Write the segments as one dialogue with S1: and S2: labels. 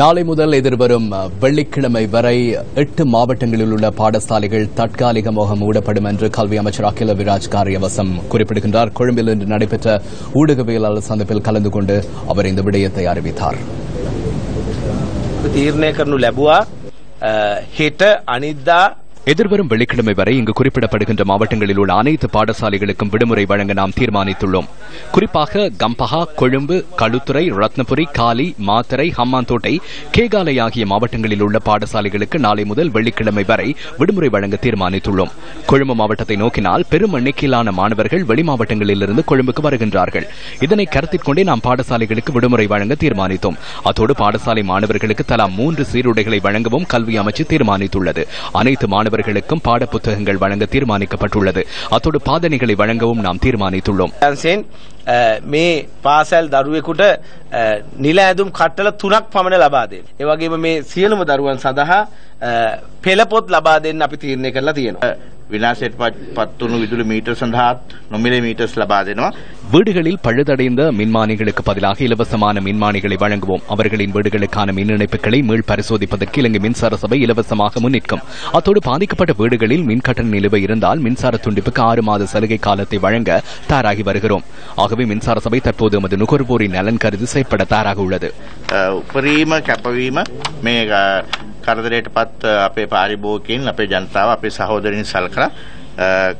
S1: நாளை முதல் எதிர்வரும் வெள்ளிக்கிழமை வரை எட்டு மாவட்டங்களில் உள்ள பாடசாலைகள் தற்காலிகமாக மூடப்படும் என்று கல்வி அமைச்சர் அகில விராஜ் காரியவசம் குறிப்பிடுகின்றார். கொழும்பில் இன்று நடைபெற்ற ஊடகவியலாளர் சந்திப்பில் கலந்து கொண்டு அவர் இந்த விடயத்தை அறிவித்தார்.
S2: ஹிட்ட அனிதா
S1: எதிர்வரும் வெள்ளிக்கிழமை வரை இங்கு குறிப்பிடப்படுகின்ற மாவட்டங்களில் உள்ள அனைத்து பாடசாலைகளுக்கும் விடுமுறை வழங்க நாம் தீர்மானித்துள்ளோம். குறிப்பாக கம்பஹா கொழும்பு களுத்துறை ரத்னபுரி காலி மாத்தரை ஹம்மாந்தோட்டை கேகாலை ஆகிய மாவட்டங்களில் உள்ள பாடசாலைகளுக்கு நாளை முதல் வெள்ளிக்கிழமை வரை விடுமுறை வழங்க தீர்மானித்துள்ளோம். கொழும்பு மாவட்டத்தை நோக்கினால் பெரும் எண்ணிக்கையிலான மாணவர்கள் வெளி மாவட்டங்களிலிருந்து கொழும்புக்கு வருகின்றார்கள். இதனை கருத்தில் கொண்டே நாம் பாடசாலைகளுக்கு விடுமுறை வழங்க தீர்மானித்தோம். அத்தோடு பாடசாலை மாணவர்களுக்கு தலா மூன்று சீருடைகளை வழங்கவும் கல்வி அமைச்சு தீர்மானித்துள்ளது. அனைத்து மாணவர்களுக்கும் பாட புத்தகங்கள் வழங்க தீர்மானிக்கப்பட்டுள்ளது அத்தோடு பாதணிகளை வழங்கவும் நாம் தீர்மானித்துள்ளோம்
S2: යන්සෙන් අ, මේ පාසැල් දරුවෙකුට අ, නිල ඇදුම් කට්ටල තුනක් පමණ ලබා දෙන්න. ඒ වගේම මේ සියලුම දරුවන් සඳහා අ, පෙළපොත් ලබා දෙන්න අපි තීරණය කරලා තියෙනවා.
S3: විනාශයට පත් පත්වුණු විදුලි මීටර් සඳහාත් නොමිලේ මීටර්ස් ලබා දෙනවා.
S1: வீடுகளில் பழுதடைந்த மின்மானிகளுக்கு பதிலாக இலவசமான மின்மானிகளை வழங்குவோம் அவர்களின் வீடுகளுக்கான மின் இணைப்புகளை மீள் பரிசோதிப்பதற்கு இலங்கை மின்சார சபை இலவசமாக முன்னிற்கும் அத்தோடு பாதிக்கப்பட்ட வீடுகளில் மின் கட்டண நிலுவை இருந்தால் மின்சார துண்டிப்புக்கு ஆறு மாத சலுகை காலத்தை வழங்க தயாராகி வருகிறோம் ஆகவே மின்சார சபை தற்போது எமது நுகர்வோரின் நலன் கருதி செயற்பட தயாராக உள்ளது
S3: අ, උපරීම කැපවීම කරදරයටපත් අපේ පාරිභෝගිකයින් අපේ ජනතාව අපේ සහෝදරින් සල්කලා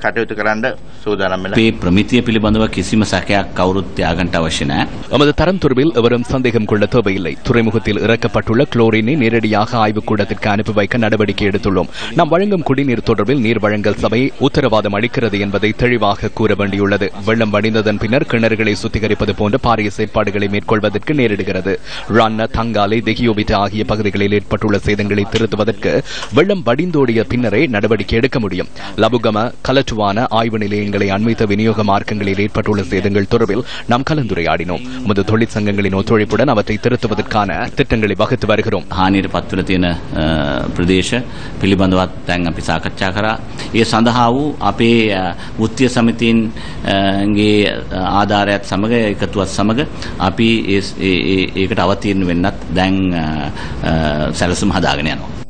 S3: කටයුතු කරන්න සූදානම් වෙලා
S4: අපේ ප්‍රමිතිය පිළිබඳව කිසිම සැකයක් කවුරුත් ත්‍යාගන්ට අවශ්‍ය නැහැ.
S1: எமது தரம் தொடர்பில் எவரும் சந்தேகம் கொள்ள தேவையில்லை துறைமுகத்தில் இறக்கப்பட்டுள்ள குளோரினை நேரடியாக ஆய்வுக்கூடத்திற்கு அனுப்பி வைக்க நடவடிக்கை எடுத்துள்ளோம் நாம் வழங்கும் குடிநீர் தொடர்பில் நீர் வழங்கல் சபை உத்தரவாதம் அளிக்கிறது என்பதை தெளிவாக கூற வேண்டியுள்ளது வெள்ளம் வடிந்ததன் பின்னர் கிணறுகளை சுத்திகரிப்பது போன்ற பாரிய செயற்பாடுகளை மேற்கொள்வதற்கு நேரிடுகிறது ரன்ன தங்காலை தெகியோபிட்டா ஆகிய பகுதிகளில் ஏற்பட்டுள்ள சேதங்களை திருத்துவதற்கு வெள்ளம் வடிந்தோடிய பின்னரே நடவடிக்கை எடுக்க முடியும் லபுகம கலட்டுவான ஆய்வு நிலையங்களை அண்மித்த விநியோக மார்க்கங்களில் ஏற்பட்டுள்ள சேதங்கள் தொடர்பில் நாம் கலந்துரையாடினோம் முது தொழிற்சங்கங்களின் ஒத்துழைப்புடன் அவற்றை திருத்துவதற்கான திட்டங்களை வகுத்து வருகிறோம்
S4: හානියට පත්වල තියෙන අ, ප්‍රදේශ පිළිබඳවත් දැන් අපි සාකච්ඡා කරා. ඒ සඳහා වූ අපේ අ, වෘත්තීය සමිතීන් අ, ගේ ආධාරයත් සමග එකතුවත් සමග අපි ඒ- ඒ- ඒ- ඒකට අවතීර්ණ වෙන්නත් දැන් අ, අ, සැලසුම් හදාගෙන යනවා.